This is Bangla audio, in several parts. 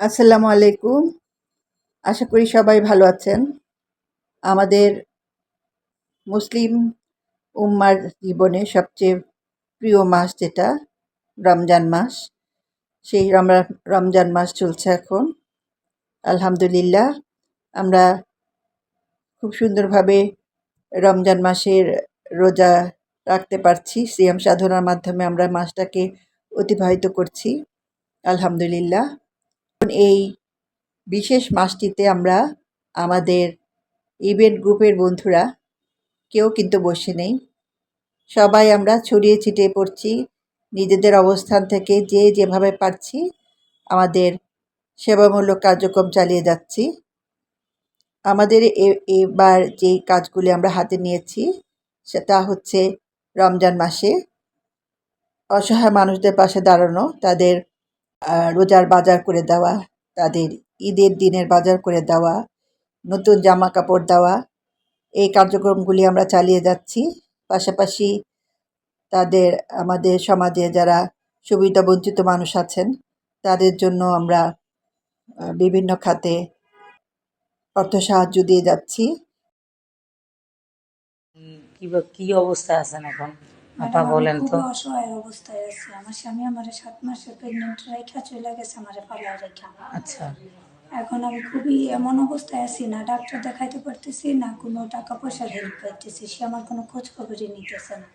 আসসালামু আলাইকুম। আশা করি সবাই ভালো আছেন। আমাদের মুসলিম উম্মার জীবনে সবচেয়ে প্রিয় মাস যেটা, রমজান মাস। সেই রমজান মাস চলছে এখন। আলহামদুলিল্লাহ, আমরা খুব সুন্দরভাবে রমজান মাসের রোজা রাখতে পারছি। সিয়াম সাধনার মাধ্যমে আমরা মাসটাকে অতিবাহিত করছি। আলহামদুলিল্লাহ। এই বিশেষ মাসটিতে আমরা আমাদের ইভেন্ট গ্রুপের বন্ধুরা, কেউ কিন্তু বসে নেই। সবাই আমরা ছড়িয়ে ছিটিয়ে পড়ছি, নিজেদের অবস্থান থেকে যে যেভাবে পারছি, আমাদের সেবামূলক কার্যক্রম চালিয়ে যাচ্ছি। আমাদের এবার যে কাজগুলি আমরা হাতে নিয়েছি, সেটা হচ্ছে রমজান মাসে অসহায় মানুষদের পাশে দাঁড়ানো, তাদের রোজার বাজার করে দেওয়া, তাদের ঈদের দিনের বাজার করে দেওয়া, নতুন জামা কাপড় দেওয়া, এই কার্যক্রমগুলি আমরা চালিয়ে যাচ্ছি। পাশাপাশি তাদের, আমাদের সমাজে যারা সুবিধাবঞ্চিত মানুষ আছেন, তাদের জন্য আমরা বিভিন্ন খাতে অর্থ সাহায্য দিয়ে যাচ্ছি। কি অবস্থায় আছেন এখন? আপা বলেন তো। অসহায় অবস্থায় আছি। আমার স্বামী আমার সাত মাসে প্রেগনেন্ট রেখা চলে গেছে আমার পালা রেখা আচ্ছা। এখন আমি খুবই এমন অবস্থায় আছি না ডাক্তার দেখাইতে পারতেছি না কোনো টাকা পয়সার হেল্প পাইতেছি। সে আমার কোনো খোঁজ খবরই নিতেছে না।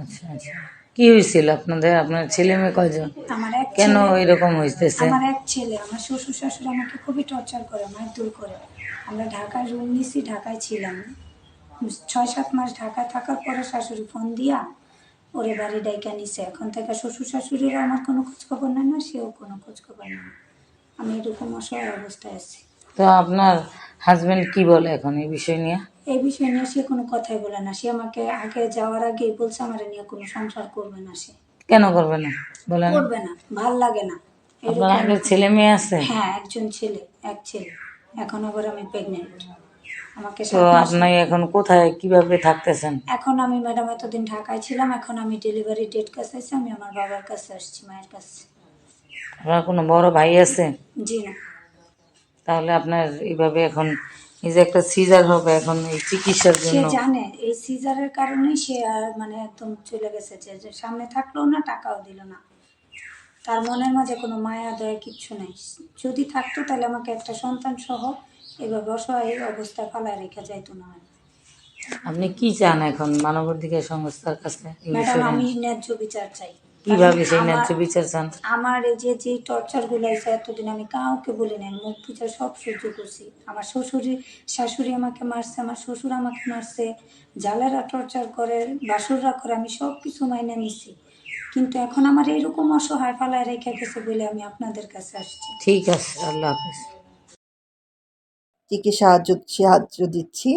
আচ্ছা আচ্ছা। কি হয়েছিল আপনাদের? আপনার ছেলে মেয়ে কয়জন? আমার এক কেন এরকম হইতেছে? আমার এক ছেলে। আমার শ্বশুর শাশুড়ি আমাকে খুবই টর্চার করে মারধর করে। আমরা ঢাকায় রুম নিছি ঢাকায় ছিলাম। ছয় সাত মাস ঢাকায় থাকার পরে শাশুড়ি ফোন দিয়া ওরে বাড়ি ডাইকা নিছে এখন থেকে শ্বশুর শাশুড়িরও আমার কোনো খোঁজ খবর নেয় না সেও কোনো খোঁজ খবর নেয় না আমি এরকম অসহায় অবস্থায় আছি। তো আপনার হাজবেন্ড কি বলে এখন এই বিষয় নিয়ে? এই বিষয় নিয়ে সে কোনো কথাই বলে না। সে আমাকে আগে যাওয়ার আগেই বলছে আমার নিয়ে কোনো সংসার করবে না সে। কেন করবে না? বলেন। করবে না ভালো লাগে না। আপনার ছেলে মেয়ে আছে? হ্যাঁ একজন ছেলে এক ছেলে। এখন আবার আমি প্রেগনেন্ট আমাকে তো আপনি এখন কোথায় কীভাবে থাকতেছেন? এখন আমি ম্যাডাম এতদিন ঢাকায় ছিলাম এখন আমি ডেলিভারি ডেট কাছে আছি আমি আমার বাবার কাছে আসছি মায়ের কাছে। আপনার কোনো বড় ভাই আছে? জি না। তাহলে আপনার এইভাবে এখন এই যে একটা সিজার হবে এখন এই চিকিৎসার সে জন্য। জানে এই সিজারের কারণেই সে আর মানে একদম চলে গেছে যে যে সামনে থাকলেও না টাকাও দিল না। তার মনের মাঝে কোনো মায়া দয়া কিচ্ছু নেই। যদি থাকতো তাহলে আমাকে একটা সন্তান সহ এভাবে অসহায় অবস্থায় ফালায় রেখে যাইতো না। আপনি কি চান এখন মানবাধিকার সংস্থার কাছে? ম্যাডাম আমি ন্যায্য বিচার চাই। কীভাবে সেই ন্যায্য বিচার চান? আমার এই যে যে টর্চারগুলো আছে এতদিন আমি কাউকে বলি নাই মুখ বিচার সব সহ্য করছি। আমার শ্বশুরি শাশুড়ি আমাকে মারছে আমার শ্বশুর আমাকে মারছে জালেরা টর্চার করে বাসুররা করে আমি সব কিছু মাইনে নিছি। কিন্তু এখন আমার এরকম অসহায় পালায় রেখে গেছে বলে আমি আপনাদের কাছে আসছি। ঠিক আছে আল্লাহ হাফিজ। চিকিৎসা সাহায্য সাহায্য দিচ্ছি।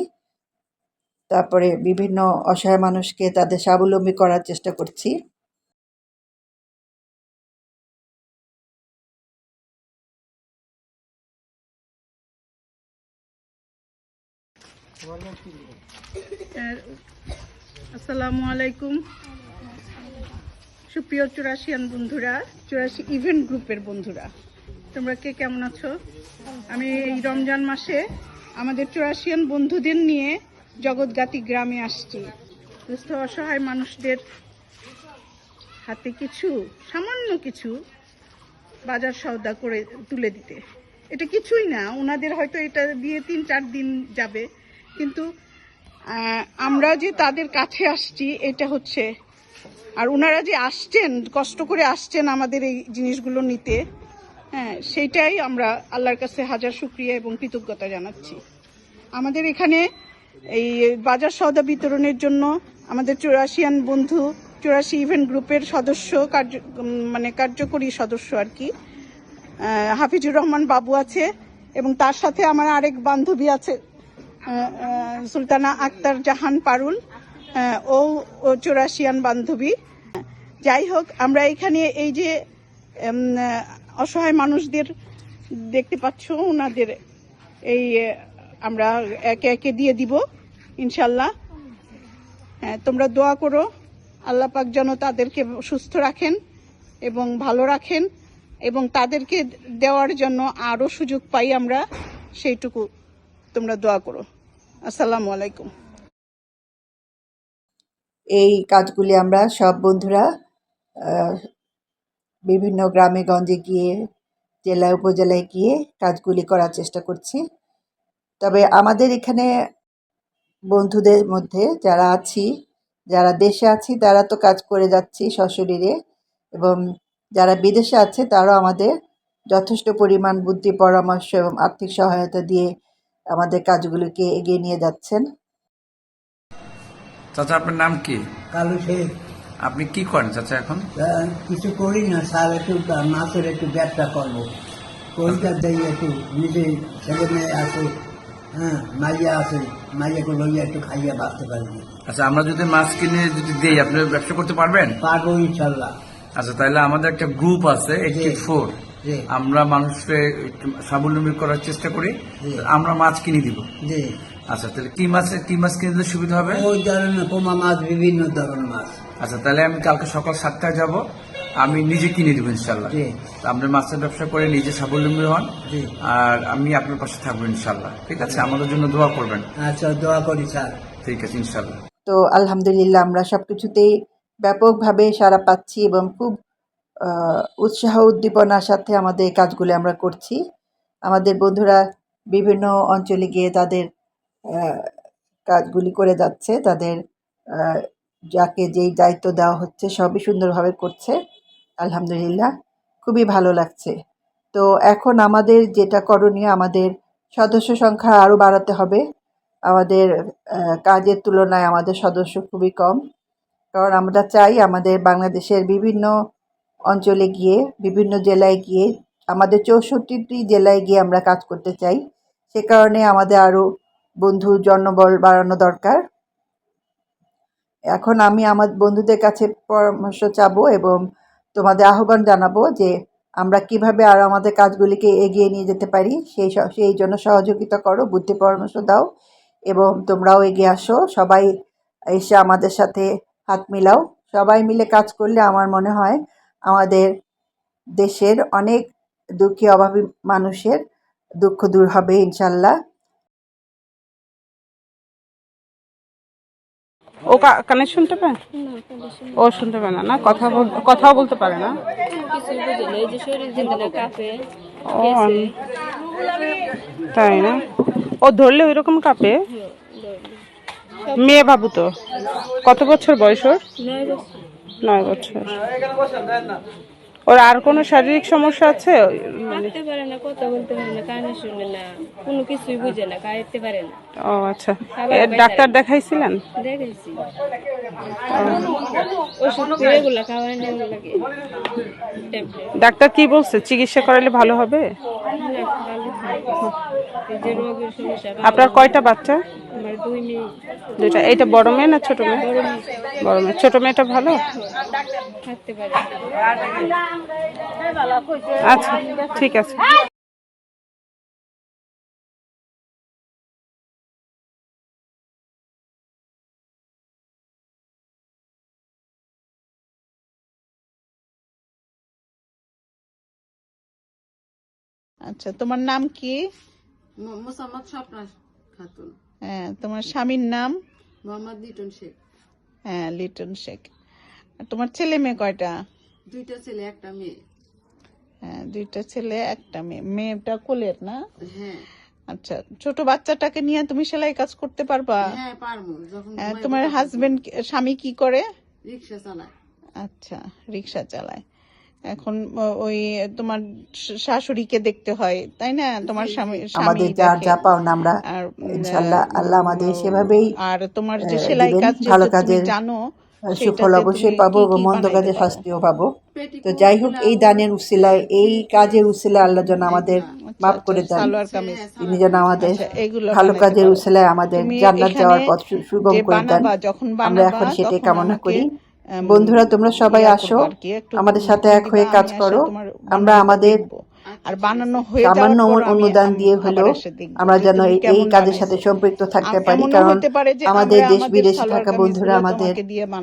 তারপরে বিভিন্ন অসহায় মানুষকে তাদের স্বাবলম্বী করার চেষ্টা করছি। আসসালামু আলাইকুম। সুপ্রিয় চুরাশিয়ান বন্ধুরা, চুরাশি ইভেন্ট গ্রুপের বন্ধুরা। তোমরা কে কেমন আছো? আমি এই রমজান মাসে আমাদের চুরাশিয়ান বন্ধুদের নিয়ে জগৎগাতি গ্রামে আসছি। দুস্থ, অসহায় মানুষদের হাতে কিছু, সামান্য কিছু বাজার সওদা করে তুলে দিতে। এটা কিছুই না, ওনাদের হয়তো এটা দিয়ে তিন, চার দিন যাবে। কিন্তু আমরা যে তাদের কাছে আসছি, এটা হচ্ছে, আর ওনারা যে আসছেন, কষ্ট করে আসছেন আমাদের এই জিনিসগুলো নিতে হ্যাঁ সেইটাই আমরা আল্লাহর কাছে হাজার শুক্রিয়া এবং কৃতজ্ঞতা জানাচ্ছি। আমাদের এখানে এই বাজার সওদা বিতরণের জন্য আমাদের চুরাশিয়ান বন্ধু, চুরাশি ইভেন্ট গ্রুপের সদস্য, কার্য মানে কার্যকরী সদস্য আর কি হাফিজুর রহমান বাবু আছে এবং তার সাথে আমার আরেক বান্ধবী আছে সুলতানা আক্তার জাহান পারুল ও ও চুরাশিয়ান বান্ধবী। যাই হোক, আমরা এখানে এই যে অসহায় মানুষদের দেখতে পাচ্ছ ওনাদের এই আমরা একে একে দিয়ে দিব, ইনশাল্লাহ। হ্যাঁ তোমরা দোয়া করো, আল্লাহ পাক যেন তাদেরকে সুস্থ রাখেন এবং ভালো রাখেন এবং তাদেরকে দেওয়ার জন্য আরও সুযোগ পাই আমরা, সেইটুকু তোমরা দোয়া করো। আসসালামু আলাইকুম। এই কাজগুলি আমরা সব বন্ধুরা বিভিন্ন গ্রামে গঞ্জে গিয়ে জেলায় উপজেলায় গিয়ে কাজগুলি করার চেষ্টা করছি। তবে আমাদের এখানে বন্ধুদের মধ্যে যারা আছি যারা দেশে আছি তারা তো কাজ করে যাচ্ছি সশরীরে এবং যারা বিদেশে আছে তারাও আমাদের যথেষ্ট পরিমাণ বুদ্ধি পরামর্শ এবং আর্থিক সহায়তা দিয়ে আমাদের কাজগুলিকে এগিয়ে নিয়ে যাচ্ছেন। চাচা আপনার নাম কি? কালু শেখ। আপনি কি করেন চাচা এখন? কিছু করি না স্যার একটু মাছের একটু ব্যবসা করব। ওইটা দেই একটু নিজে ছেলে মেয়ে আছে হ্যাঁ মাইয়া আছে মাইয়াকে লইয়া একটু খাইয়া বাঁচতে পারবি আচ্ছা আমরা যদি মাছ কিনে যদি দেই আপনি ব্যবসা করতে পারবেন? পারব ইনশাল্লাহ। আচ্ছা তাহলে আমাদের একটা গ্রুপ আছে এইটটি ফোর আমরা মানুষকে স্বাবলম্বী করার চেষ্টা করি। আমরা মাছ কিনে দিব। আচ্ছা তাহলে কি মাছ কি মাছ কিনে দিলে সুবিধা হবে? ওই ধরনের পোমা মাছ বিভিন্ন ধরনের মাছ। আচ্ছা তাহলে আমি কালকে সকাল সাতটায় যাব। আমি নিজে কিনে দেবো ইনশাল্লাহ জি। তো আপনি মাছের ব্যবসা করে নিজে স্বাবলম্বী হন। আর আমি আপনার পাশে থাকব ইনশাল্লাহ ঠিক আছে? আমাদের জন্য দোয়া করবেন। আচ্ছা দোয়া করি স্যার। ঠিক আছে ইনশাল্লাহ তো আলহামদুলিল্লাহ আমরা সব কিছুতেই ব্যাপকভাবে সাড়া পাচ্ছি এবং খুব উৎসাহ উদ্দীপনার সাথে আমাদের এই কাজগুলো আমরা করছি। আমাদের বন্ধুরা বিভিন্ন অঞ্চলে গিয়ে তাদের কাজগুলি করে যাচ্ছে। তাদের আহ, যাকে যেই দায়িত্ব দেওয়া হচ্ছে সবই সুন্দরভাবে করছে, আলহামদুলিল্লাহ। খুবই ভালো লাগছে। তো এখন আমাদের যেটা করণীয়, আমাদের সদস্য সংখ্যা আরও বাড়াতে হবে। আমাদের কাজের তুলনায় আমাদের সদস্য খুবই কম। কারণ আমরা চাই আমাদের বাংলাদেশের বিভিন্ন অঞ্চলে গিয়ে, বিভিন্ন জেলায় গিয়ে, আমাদের চৌষট্টিটি জেলায় গিয়ে আমরা কাজ করতে চাই। সে কারণে আমাদের আরও বন্ধু জনবল বাড়ানো দরকার। এখন আমি আমার বন্ধুদের কাছে পরামর্শ চাবো এবং তোমাদের আহ্বান জানাব যে আমরা কীভাবে আরও আমাদের কাজগুলিকে এগিয়ে নিয়ে যেতে পারি। সেই সেই জন্য সহযোগিতা করো, বুদ্ধি পরামর্শ দাও এবং তোমরাও এগিয়ে আসো। সবাই এসে আমাদের সাথে হাত মিলাও। সবাই মিলে কাজ করলে আমার মনে হয় আমাদের দেশের অনেক দুঃখী, অভাবী মানুষের দুঃখ দূর হবে ইনশাল্লাহ। ও কানেকশনটা পায়? ও শুনতে পায় না না? কথা কথাও বলতে পারে না? তাই না? ও ধরলে ওই রকম কাঁপে মেয়ে বাবু তো। কত বছর বয়স ওর? নয় বছর। ওর আর কোনো শারীরিক সমস্যা আছে? হাঁটতে পারে না কথা বলতে পারে না কানে শুনে না কোনো কিছুই বুঝে না খাইতে পারে না। ও আচ্ছা। ডাক্তার দেখাইছিলেন? দেখেছি। ওষুধ এগুলো খাওয়াই না লাগে ডাক্তার কি বলছে? চিকিৎসা করালে ভালো হবে? আপনার কয়টা বাচ্চা? দুইটা। এইটা বড় মেয়ে না ছোট মেয়ে। বড় মেয়ে। ছোট মেয়েটা ভালো? থাকতে পারে। আচ্ছা ঠিক আছে। আচ্ছা তোমার নাম কি? মোসাম্মদ স্বপ্না খাতুন। হ্যাঁ তোমার স্বামীর নাম? মোহাম্মদ লিটন শেখ। হ্যাঁ লিটন শেখ। তোমার ছেলে মেয়ে কয়টা? দুইটা ছেলে একটা মেয়ে। হ্যাঁ দুইটা ছেলে একটা মেয়ে। মেয়েটা কোলের না? হ্যাঁ। আচ্ছা ছোট বাচ্চাটাকে নিয়ে তুমি সেলাই কাজ করতে পারবা? হ্যাঁ পারব। হ্যাঁ, তোমার হাজবেন্ড স্বামী কি করে? রিক্সা চালায়। আচ্ছা রিক্সা চালায়। এখন ওই তোমার শাশুড়িকে দেখতে হয় তাই না? তোমার স্বামী আমাদের যার। যা পাওনা আমরা আর আল্লাহ আমাদের সেভাবেই আর তোমার যে সেলাই কাজ ভালো জানো সুফল অবশ্যই পাবো এবং মন্দ কাজে শাস্তিও পাবো। তো যাই হোক এই দানের উসিলায় এই কাজের উসিলায় আল্লাহ যেন আমাদের আচ্ছা, মাফ আচ্ছা, করে দেন। তিনি যেন আমাদের আচ্ছা, ভালো কাজের। উসিলায় আমাদের জান্নাত যাওয়ার পথ সুগম করে দেন। আমরা এখন সেটাই কামনা করি? বন্ধুরা তোমরা সবাই আসো। আমাদের সাথে এক হয়ে কাজ করো। আমরা আমাদের। আর বানানো হয়ে সামান্য অনুদান দিয়ে হলেও আমরা যেন এই- কাজের সাথে সম্পৃক্ত থাকতে পারি। কারণ আমাদের দেশ বিদেশে থাকা বন্ধুরা আমাদের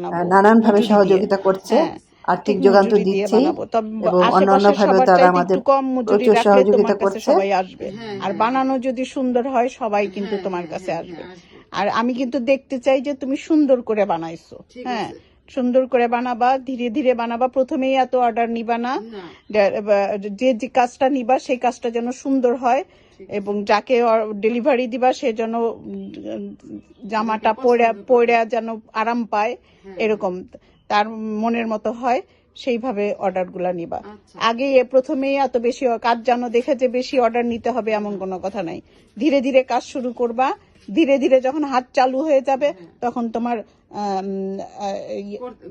আহ, নানানভাবে সহযোগিতা করছে হ্যাঁ, আর্থিক যোগান তো তবে এবং অন্যান্যভাবেও সবার তারা আমাদের কম প্রচুর সহযোগিতা করছে। সবাই আসবে। হ্যাঁ, আর হ্যাঁ। বানানো যদি সুন্দর হয় সবাই কিন্তু হ্যাঁ, তোমার কাছে হ্যাঁ, আসবে। হ্যাঁ, আর আমি কিন্তু দেখতে চাই যে তুমি সুন্দর করে বানাইছো। হ্যাঁ। সুন্দর করে বানাবা ধীরে ধীরে বানাবা। প্রথমেই এত অর্ডার নিবা না। যে যে কাজটা নিবা সেই কাজটা যেন সুন্দর হয় এবং যাকে ডেলিভারি দিবা সে যেন জামাটা পরে পরে যেন আরাম পায় হ্যাঁ। এরকম। তার মনের মতো হয়। সেইভাবে অর্ডারগুলা নিবা। আচ্ছা। আগে প্রথমেই এত বেশি কাজ যেন দেখে যে বেশি অর্ডার নিতে হবে এমন কোনো কথা নাই। ধীরে ধীরে কাজ শুরু করবা। ধীরে ধীরে যখন হাত চালু হয়ে যাবে তখন তোমার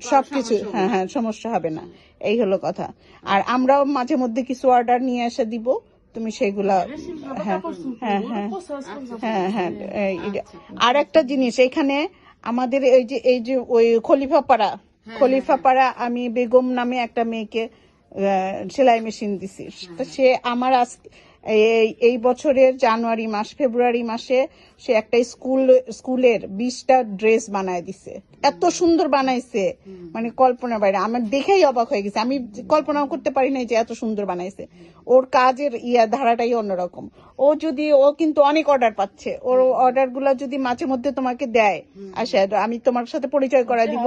সবকিছু হ্যাঁ হ্যাঁ সমস্যা হবে না। এই হলো কথা। আর আমরাও মাঝে মধ্যে কিছু অর্ডার নিয়ে এসে দিব। তুমি সেইগুলা হ্যাঁ হ্যাঁ হ্যাঁ। হ্যাঁ হ্যাঁ এই- আর একটা জিনিস এখানে আমাদের এই যে এই যে ওই খলিফাপাড়া খলিফাপাড়া আমি বেগম নামে একটা মেয়েকে সেলাই মেশিন দিছি। তা সে আমার আজ এই এই বছরের জানুয়ারি মাস ফেব্রুয়ারি মাসে সে একটা স্কুল স্কুলের বিশটা ড্রেস বানায় দিছে। এত সুন্দর বানাইছে। মানে কল্পনার বাইরে আমার দেখেই অবাক হয়ে গেছে। আমি কল্পনাও করতে পারি নাই যে এত সুন্দর বানাইছে। ওর কাজের ইয়া ধারাটাই অন্যরকম। ও যদি ও কিন্তু অনেক অর্ডার পাচ্ছে। ওর অর্ডারগুলা যদি মাঝে মধ্যে তোমাকে দেয় আচ্ছা আমি তোমার সাথে পরিচয় করাই দিব।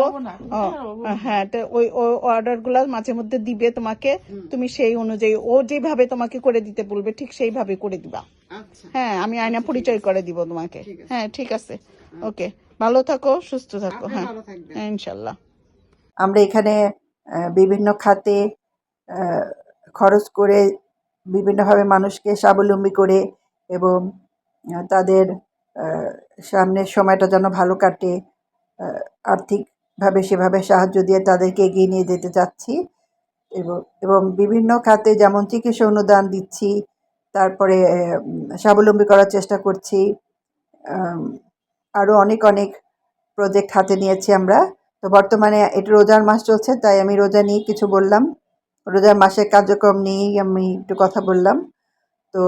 হ্যাঁ তো ওই অর্ডারগুলা মাঝে মধ্যে দিবে তোমাকে। তুমি সেই অনুযায়ী ও যেভাবে তোমাকে করে দিতে বলবে ঠিক সেইভাবে করে দিবা। আচ্ছা। হ্যাঁ আমি আয়না পরিচয় করে দিব তোমাকে। হ্যাঁ ঠিক আছে। ওকে ভালো থাকো সুস্থ থাকো। হ্যাঁ। হ্যাঁ ইনশাল্লাহ। আমরা এখানে আহ, বিভিন্ন খাতে আহ, খরচ করে বিভিন্নভাবে মানুষকে স্বাবলম্বী করে এবং তাদের সামনের সময়টা যেন ভালো কাটে আর্থিকভাবে সেভাবে সাহায্য দিয়ে তাদেরকে এগিয়ে নিয়ে যেতে চাচ্ছি। এবং এবং বিভিন্ন খাতে যেমন চিকিৎসা অনুদান দিচ্ছি, তারপরে স্বাবলম্বী করার চেষ্টা করছি। আরও অনেক অনেক প্রজেক্ট হাতে নিয়েছি আমরা। তো বর্তমানে এটা রোজার মাস চলছে, তাই আমি রোজা নিয়ে কিছু বললাম। রোজার মাসের কার্যক্রম নিয়েই আমি একটু কথা বললাম। তো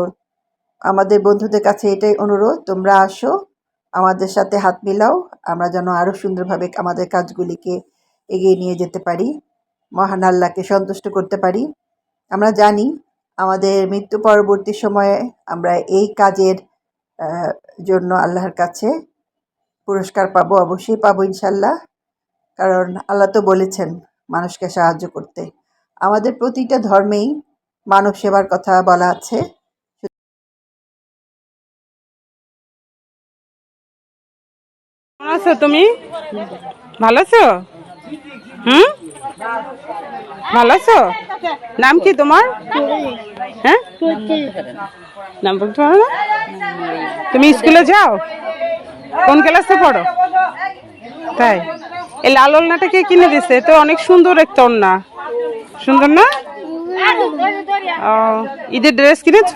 আমাদের বন্ধুদের কাছে এটাই অনুরোধ, তোমরা আসো, আমাদের সাথে হাত মিলাও, আমরা যেন আরও সুন্দরভাবে আমাদের কাজগুলিকে এগিয়ে নিয়ে যেতে পারি, মহান আল্লাহকে সন্তুষ্ট করতে পারি। আমরা জানি আমাদের মৃত্যু পরবর্তী সময়ে আমরা এই কাজের জন্য আল্লাহর কাছে পুরস্কার পাবো, অবশ্যই পাবো ইনশাল্লাহ কারণ আল্লাহ তো বলেছেন মানুষকে সাহায্য করতে। আমাদের প্রতিটা ধর্মেই মানব সেবার কথা বলা আছে। আছো তুমি? ভালো আছো? হুম? ভালো আছো? নাম কি তোমার? হ্যাঁ? নাম তুমি স্কুলে যাও? কোন ক্লাসে পড়ো? তাই। এই লাল ওলনাটা কে কিনে দিছে? তো অনেক সুন্দর একটা ওড়না সুন্দর না? ও ঈদের ড্রেস কিনেছ?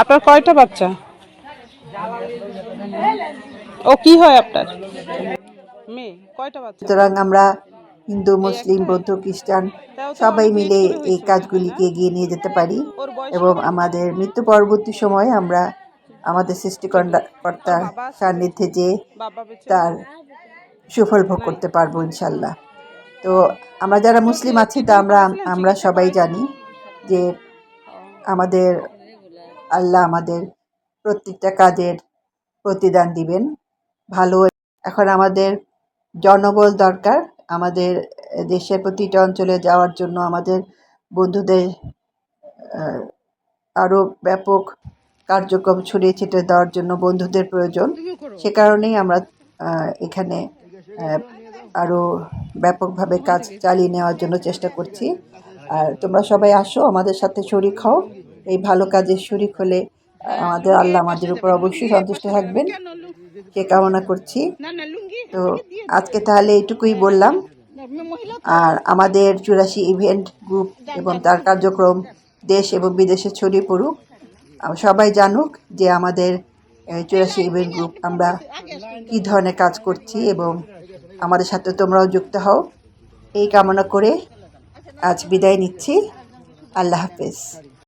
আপনার কয়টা বাচ্চা? ও কি হয় আপনার? মেয়ে কয়টা বাচ্চা? সুতরাং আমরা হিন্দু মুসলিম বৌদ্ধ খ্রিস্টান সবাই মিলে এই কাজগুলিকে এগিয়ে নিয়ে যেতে পারি এবং আমাদের মৃত্যু পরবর্তী সময়ে আমরা আমাদের সৃষ্টিকর্তার সান্নিধ্যে যে তার সুফল ভোগ করতে পারব ইনশাল্লাহ। তো আমরা যারা মুসলিম আছি তা আমরা আমরা সবাই জানি যে আমাদের আল্লাহ আমাদের প্রত্যেকটা কাজের প্রতিদান দিবেন। ভালো, এখন আমাদের জনবল দরকার। আমাদের দেশের প্রতিটা অঞ্চলে যাওয়ার জন্য আমাদের বন্ধুদের আরও ব্যাপক কার্যক্রম ছড়িয়ে ছিটিয়ে দেওয়ার জন্য বন্ধুদের প্রয়োজন। সে কারণেই আমরা এখানে আরও ব্যাপকভাবে কাজ চালিয়ে নেওয়ার জন্য চেষ্টা করছি। আর তোমরা সবাই আসো আমাদের সাথে শরিক হও। এই ভালো কাজের শরিক হলে আমাদের আল্লাহ আমাদের উপর অবশ্যই সন্তুষ্ট থাকবেন। সে কামনা করছি? তো আজকে তাহলে এইটুকুই বললাম। আর আমাদের চুরাশি ইভেন্ট গ্রুপ এবং তার কার্যক্রম দেশ এবং বিদেশে ছড়িয়ে পড়ুক। সবাই জানুক যে আমাদের চুরাশি ইভেন্ট গ্রুপ আমরা কী ধরনের কাজ করছি এবং আমাদের সাথে তোমরাও যুক্ত হও। এই কামনা করে আজ বিদায় নিচ্ছি। আল্লাহ হাফেজ।